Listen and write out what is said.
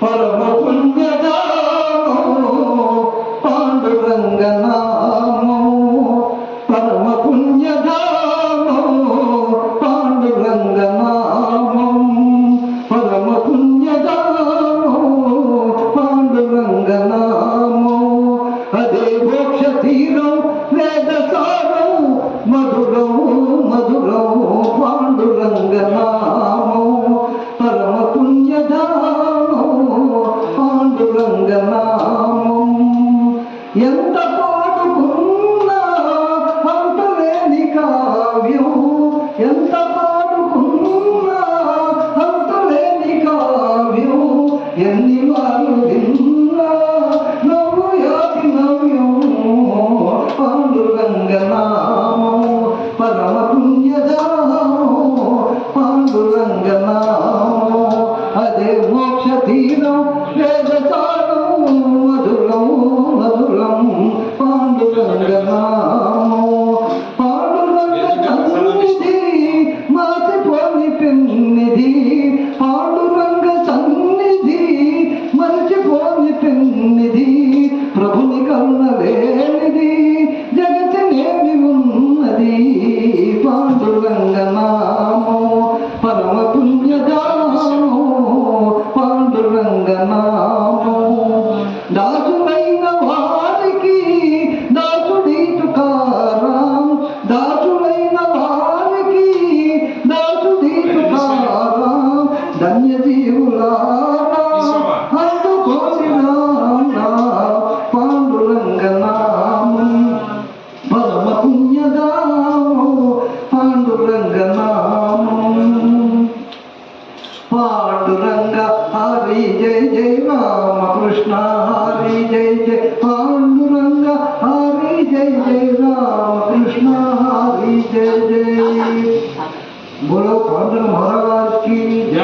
పరమ పుణ్యదామో పాండురంగ నామో పరమ పుణ్యదామో పాండురంగ పరమ పుణ్యదామో పాండురంగ అదే మోక్ష తీరం కావ్యం ఎంత పాడుకున్నా అంతులేని కావ్యం ఎన్ని వారు విన్నా నవ్వు యాతి నవ్యం పాండురంగ నామం పరమ పాండురంగ నామో అదే మోక్ష తీరం వేద పెన్నిధి పాండురంగ సన్నిధి మంచి మరచిపోని పెన్నిధి ప్రభుని కరుణ జగతి నేమి ఉన్నది పాండురంగ पांडुरंग, हरि जय जय राम कृष्ण, हरि जय जय पांडुरंगा, हरि जय जय राम कृष्ण, हरि जय जय। बोलो पांडुर महाराज की जय।